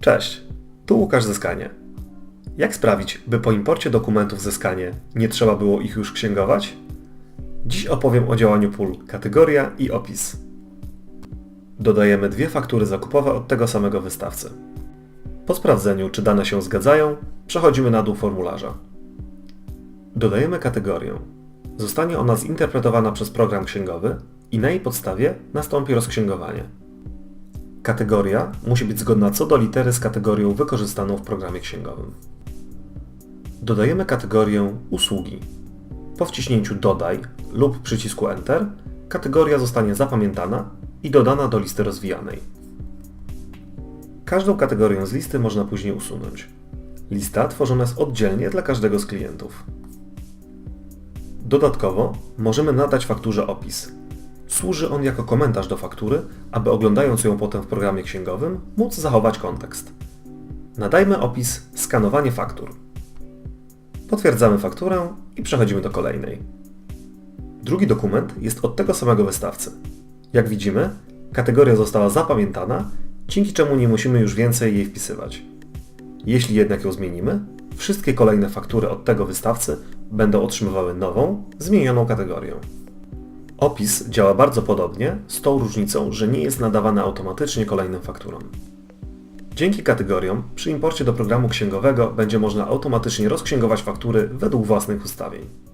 Cześć, tu Łukasz Zyskanie. Jak sprawić, by po imporcie dokumentów Zyskanie nie trzeba było ich już księgować? Dziś opowiem o działaniu pól kategoria i opis. Dodajemy dwie faktury zakupowe od tego samego wystawcy. Po sprawdzeniu, czy dane się zgadzają, przechodzimy na dół formularza. Dodajemy kategorię. Zostanie ona zinterpretowana przez program księgowy i na jej podstawie nastąpi rozksięgowanie. Kategoria musi być zgodna co do litery z kategorią wykorzystaną w programie księgowym. Dodajemy kategorię usługi. Po wciśnięciu Dodaj lub przycisku Enter kategoria zostanie zapamiętana i dodana do listy rozwijanej. Każdą kategorię z listy można później usunąć. Lista tworzona jest oddzielnie dla każdego z klientów. Dodatkowo możemy nadać fakturze opis. Służy on jako komentarz do faktury, aby oglądając ją potem w programie księgowym móc zachować kontekst. Nadajmy opis skanowanie faktur. Potwierdzamy fakturę i przechodzimy do kolejnej. Drugi dokument jest od tego samego wystawcy. Jak widzimy, kategoria została zapamiętana, dzięki czemu nie musimy już więcej jej wpisywać. Jeśli jednak ją zmienimy, wszystkie kolejne faktury od tego wystawcy będą otrzymywały nową, zmienioną kategorię. Opis działa bardzo podobnie, z tą różnicą, że nie jest nadawany automatycznie kolejnym fakturom. Dzięki kategoriom przy imporcie do programu księgowego będzie można automatycznie rozksięgować faktury według własnych ustawień.